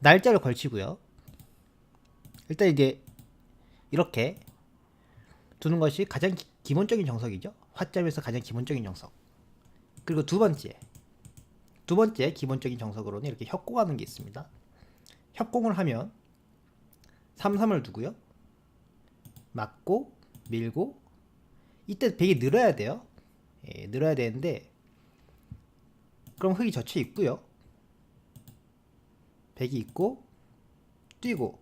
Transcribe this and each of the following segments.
날짜를 걸치고요. 일단 이제 이렇게 두는 것이 가장 기- 기본적인 정석이죠. 화점에서 가장 기본적인 정석. 그리고 두 번째, 두 번째 기본적인 정석으로는 이렇게 협공하는 게 있습니다. 협공을 하면 3, 3을 두고요. 맞고 밀고 이때 백이 늘어야 돼요. 예, 늘어야 되는데 그럼 흙이 젖혀 있고요. 백이 있고 뛰고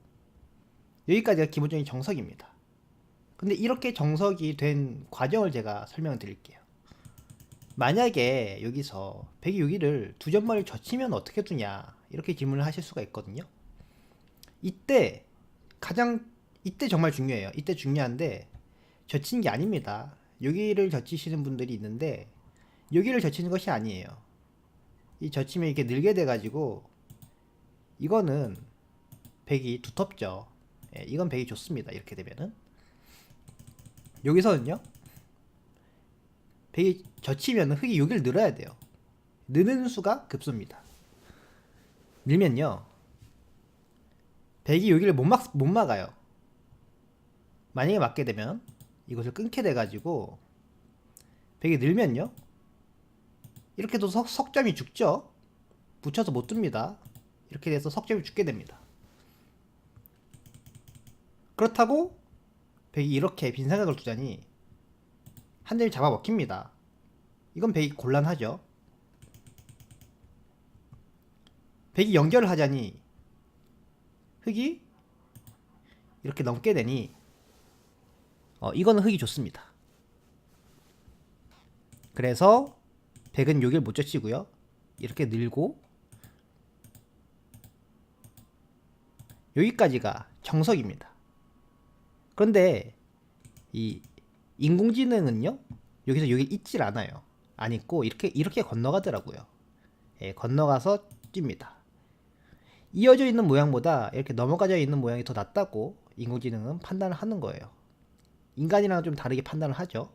여기까지가 기본적인 정석입니다. 근데 이렇게 정석이 된 과정을 제가 설명을 드릴게요. 만약에 여기서 백이 여기를 두 점만을 젖히면 어떻게 두냐 이렇게 질문을 하실 수가 있거든요. 이때 가장 이때 정말 중요해요. 이때 중요한데 젖히는 게 아닙니다. 여기를 젖히시는 분들이 있는데 여기를 젖히는 것이 아니에요. 이 젖히면 이렇게 늘게 돼가지고 이거는 백이 두텁죠. 예, 이건 백이 좋습니다. 이렇게 되면은 여기서는요. 백이 젖히면 흙이 여기를 늘어야 돼요. 느는 수가 급소입니다. 밀면요. 백이 여기를 못, 막, 못 막아요. 만약에 맞게 되면 이것을 끊게 돼가지고 백이 늘면요. 이렇게 도 석, 석점이 죽죠. 붙여서 못 둡니다. 이렇게 돼서 석점이 죽게 됩니다. 그렇다고 백이 이렇게 빈 삼각을 두자니 한 점이 잡아 먹힙니다. 이건 백이 곤란하죠. 백이 연결을 하자니 흙이 이렇게 넘게 되니 어, 이거는 흙이 좋습니다. 그래서 백은 여기를 못 젖히고요. 이렇게 늘고 여기까지가 정석입니다. 그런데 이 인공지능은요 여기서 여기 있질 않아요. 안 있고 이렇게 이렇게 건너가더라고요. 예, 건너가서 뜁니다. 이어져 있는 모양보다 이렇게 넘어가져 있는 모양이 더 낫다고 인공지능은 판단을 하는 거예요. 인간이랑 좀 다르게 판단을 하죠.